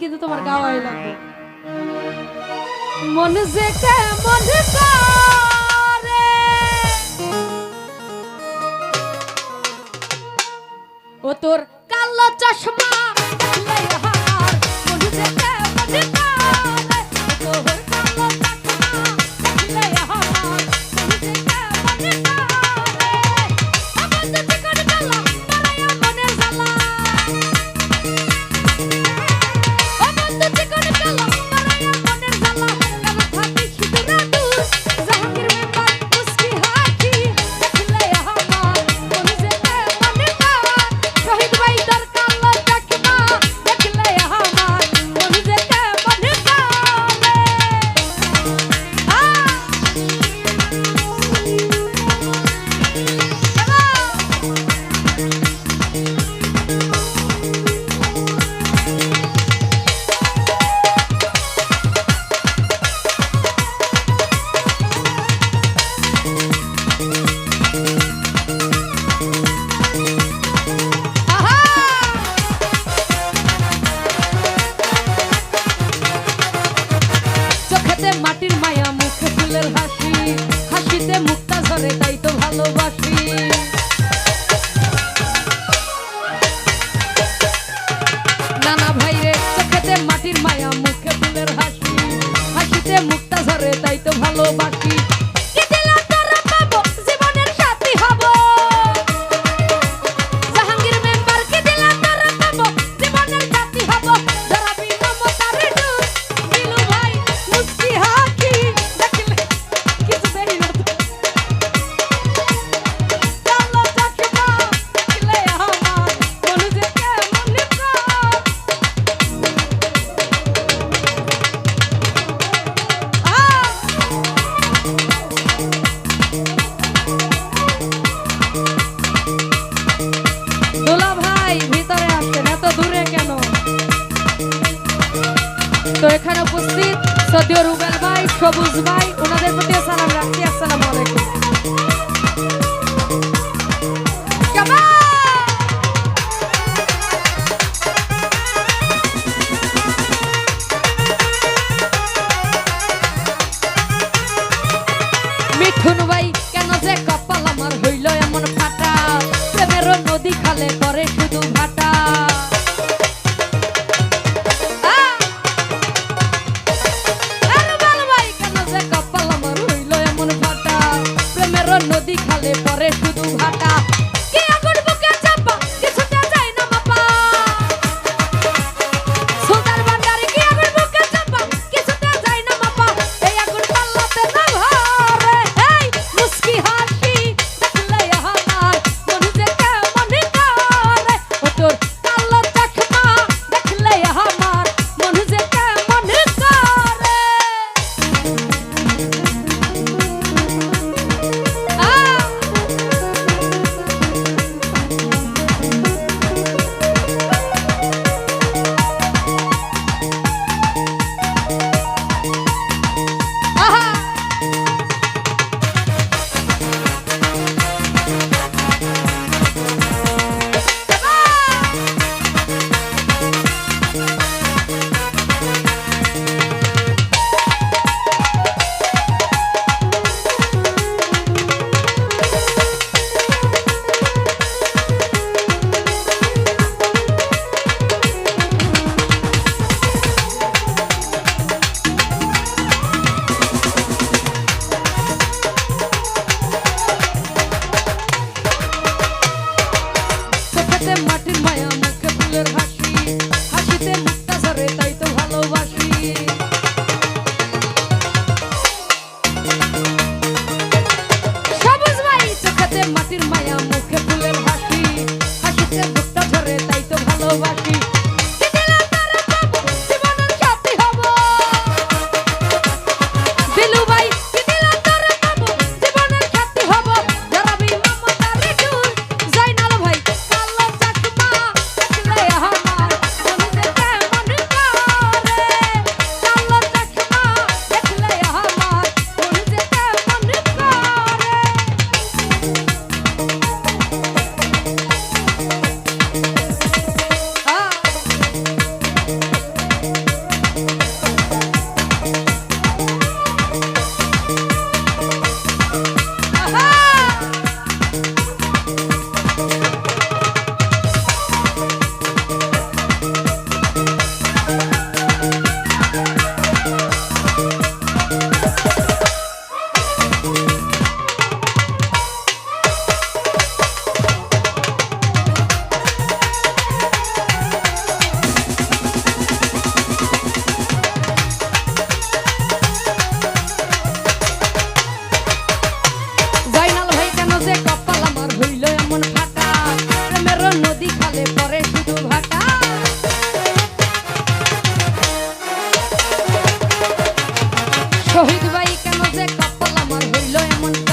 কিন্তু তোমার গাওয়াই লাগবে মন যে কেমন করে। ও তোর কালো চশমা চোখেতে মাটির মায়া, মুখে ফুলের হাসি। হাসিতে মুক্তা ঝরে, তাই তো ভালোবাসি। নানা ভাই রে চোখেতে মাটির মায়া, মুখে ফুলের হাসি। হাসিতে মুক্তা ঝরে, তাই তো ভালোবাসি। ভাই ভিতরে আসেন এত দূরে কেন? তো এখানে উপস্থিত সদ্য রুবেল ভাই, সবুজ ভাই, ওনাদের প্রতি সালাম রাখছি। আসসালামু আলাইকুম। মিঠুন ভাই someone